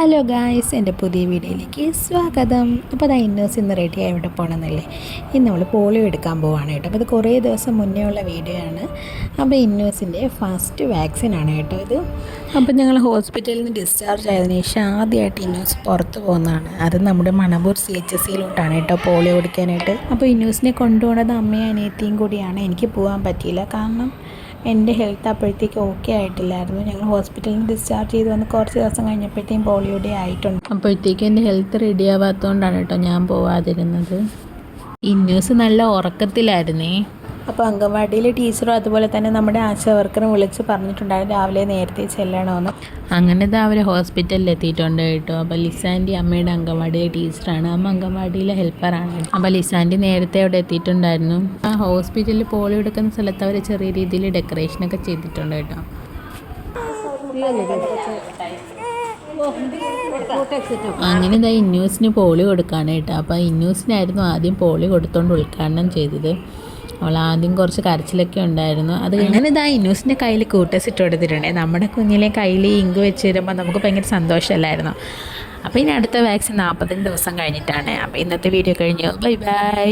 Hello guys എന്റെ പുതിയ വീഡിയോയിലേക്ക് സ്വാഗതം. അപ്പോൾ അതാ ഇന്നേഴ്സ് ഇന്ന് റെഡി ആയി ഇവിടെ പോകണമെന്നല്ലേ ഇന്ന് നമ്മൾ പോളിയോ എടുക്കാൻ പോവാണ് കേട്ടോ. അപ്പോൾ ഇത് കുറേ ദിവസം മുന്നേ ഉള്ള വീഡിയോ ആണ്. അപ്പോൾ ഇന്നേഴ്സിന്റെ ഫസ്റ്റ് വാക്സിൻ ആണ് കേട്ടോ ഇത്. അപ്പോൾ ഞങ്ങൾ ഹോസ്പിറ്റലിൽ നിന്ന് ഡിസ്ചാർജ് ആയതിനു ശേഷം ആദ്യമായിട്ട് ഇന്നേഴ്സ് പുറത്ത് പോകുന്നതാണ്. അത് നമ്മുടെ മണപ്പൂർ സി എച്ച് എസ് സിയിലോട്ടാണ് കേട്ടോ പോളിയോ കൊടുക്കാനായിട്ട്. അപ്പോൾ ഇന്നേഴ്സിനെ കൊണ്ടുപോകുന്നത് അമ്മയും അനിയത്തിയും കൂടിയാണ്. എനിക്ക് പോകാൻ പറ്റിയില്ല. കാരണം എന്റെ ഹെൽത്ത് അപ്പോഴത്തേക്ക് ഓക്കെ ആയിട്ടില്ലായിരുന്നു. ഞങ്ങൾ ഹോസ്പിറ്റലിൽ നിന്ന് ഡിസ്ചാർജ് ചെയ്ത് വന്ന് കുറച്ച് ദിവസം കഴിഞ്ഞപ്പോഴത്തേക്കും പോളിയോ ആയിട്ടുണ്ട്. അപ്പോഴത്തേക്കും എന്റെ ഹെൽത്ത് റെഡി ആവാത്തതുകൊണ്ടാണ് കേട്ടോ ഞാൻ പോവാതിരുന്നത്. ഈ ന്യൂസ് നല്ല ഉറക്കത്തിലായിരുന്നേ. അപ്പോൾ അംഗൻവാടിയിലെ ടീച്ചറും അതുപോലെ തന്നെ നമ്മുടെ ആശാ വർക്കറും വിളിച്ച് പറഞ്ഞിട്ടുണ്ടായിരുന്നു രാവിലെ നേരത്തെ ചെല്ലണമെന്ന് അങ്ങനെ ഇതാ അവർ ഹോസ്പിറ്റലിൽ എത്തിയിട്ടുണ്ട് കേട്ടോ. അപ്പോൾ ലിസാന്റെ അമ്മയുടെ അംഗൻവാടിയിലെ ടീച്ചറാണ്. അമ്മ അംഗൻവാടിയിലെ ഹെൽപ്പറാണ് അപ്പോൾ ലിസാന്റെ നേരത്തെ അവിടെ എത്തിയിട്ടുണ്ടായിരുന്നു. ആ ഹോസ്പിറ്റലിൽ പോളി എടുക്കുന്ന സ്ഥലത്ത് അവർ ചെറിയ രീതിയിൽ ഡെക്കറേഷനൊക്കെ ചെയ്തിട്ടുണ്ട് കേട്ടോ. അങ്ങനെ ഇതാ ഇന്നൂസിന് പോളി കൊടുക്കാണ് കേട്ടോ. അപ്പോൾ ഇന്നൂസിനായിരുന്നു ആദ്യം പോളി കൊടുത്തുകൊണ്ട് ഉദ്ഘാടനം ചെയ്തത്. അവൾ ആദ്യം കുറച്ച് കരച്ചിലൊക്കെ ഉണ്ടായിരുന്നു. അത് അങ്ങനെ ഇതാ ഇന്നൂസിന്റെ കയ്യിൽ കൂട്ടസ് ഇട്ട് കൊടുത്തിട്ടുണ്ട്. നമ്മുടെ കുഞ്ഞിലെ കയ്യിൽ ഇങ്ക് വെച്ച് തരുമ്പോൾ നമുക്ക് ഭയങ്കര സന്തോഷമല്ലായിരുന്നു? അപ്പോൾ ഇനി അടുത്ത വാക്സിൻ നാൽപ്പത്തഞ്ച് ദിവസം കഴിഞ്ഞിട്ടാണ്. അപ്പോൾ ഇന്നത്തെ വീഡിയോ കഴിഞ്ഞു. Bye bye.